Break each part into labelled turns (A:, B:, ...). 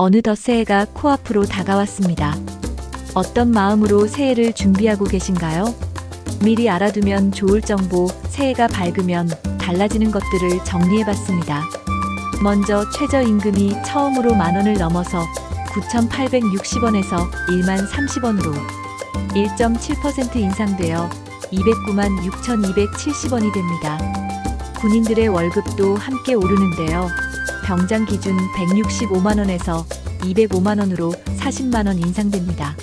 A: 어느덧 새해가 코앞으로 다가왔습니다. 어떤 마음으로 새해를 준비하고 계신가요? 미리 알아두면 좋을 정보, 새해가 밝으면 달라지는 것들을 정리해봤습니다. 먼저 최저임금이 처음으로 만 원을 넘어서 9,860원에서 1만 30원으로 1.7% 인상되어 209만 6,270원이 됩니다. 군인들의 월급도 함께 오르는데요. 병장 기준 165만 원에서 205만 원으로 40만 원 인상됩니다.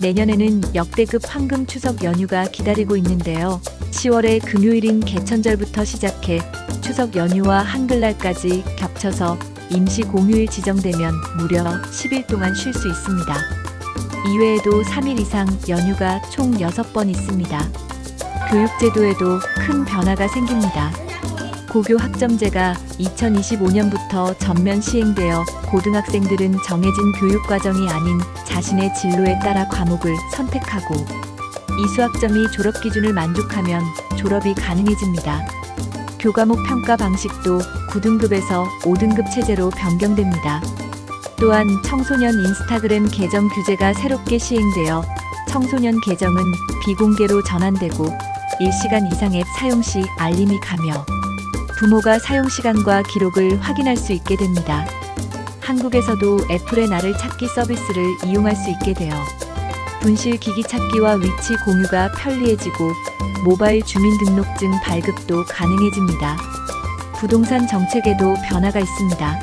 A: 내년에는 역대급 황금 추석 연휴가 기다리고 있는데요. 10월의 금요일인 개천절부터 시작해 추석 연휴와 한글날까지 겹쳐서 임시 공휴일 지정되면 무려 10일 동안 쉴 수 있습니다. 이외에도 3일 이상 연휴가 총 6번 있습니다. 교육제도에도 큰 변화가 생깁니다. 고교 학점제가 2025년부터 전면 시행되어 고등학생들은 정해진 교육과정이 아닌 자신의 진로에 따라 과목을 선택하고 이 수학점이 졸업 기준을 만족하면 졸업이 가능해집니다. 교과목 평가 방식도 9등급에서 5등급 체제로 변경됩니다. 또한 청소년 인스타그램 계정 규제가 새롭게 시행되어 청소년 계정은 비공개로 전환되고 1시간 이상 앱 사용 시 알림이 가며 부모가 사용 시간과 기록을 확인할 수 있게 됩니다. 한국에서도 애플의 나를 찾기 서비스를 이용할 수 있게 되어 분실 기기 찾기와 위치 공유가 편리해지고 모바일 주민등록증 발급도 가능해집니다. 부동산 정책에도 변화가 있습니다.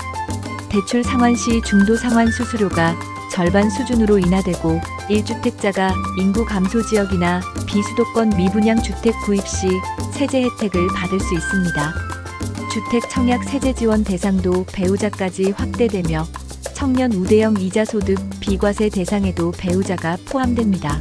A: 대출 상환 시 중도 상환 수수료가 절반 수준으로 인하되고 1주택자가 인구 감소 지역이나 비수도권 미분양 주택 구입 시 세제 혜택을 받을 수 있습니다. 주택 청약 세제 지원 대상도 배우자까지 확대되며 청년 우대형 이자 소득 비과세 대상에도 배우자가 포함됩니다.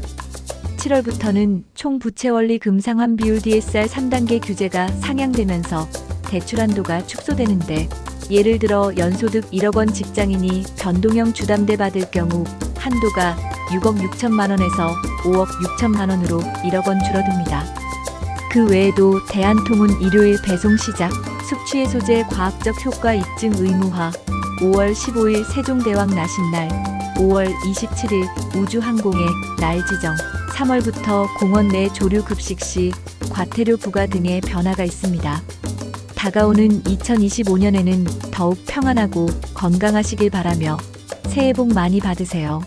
A: 7월부터는 총 부채 원리 금상환 비율 DSR 3단계 규제가 상향되면서 대출 한도가 축소되는데 예를 들어 연소득 1억 원 직장인이 변동형 주담대 받을 경우 한도가 6억 6천만 원에서 5억 6천만 원으로 1억 원 줄어듭니다. 그 외에도 대한통운 일요일 배송 시작, 숙취 해소제 과학적 효과 입증 의무화, 5월 15일 세종대왕 나신날, 5월 27일 우주항공의 날 지정, 3월부터 공원 내 조류 급식 시 과태료 부과 등의 변화가 있습니다. 다가오는 2025년에는 더욱 평안하고 건강하시길 바라며 새해 복 많이 받으세요.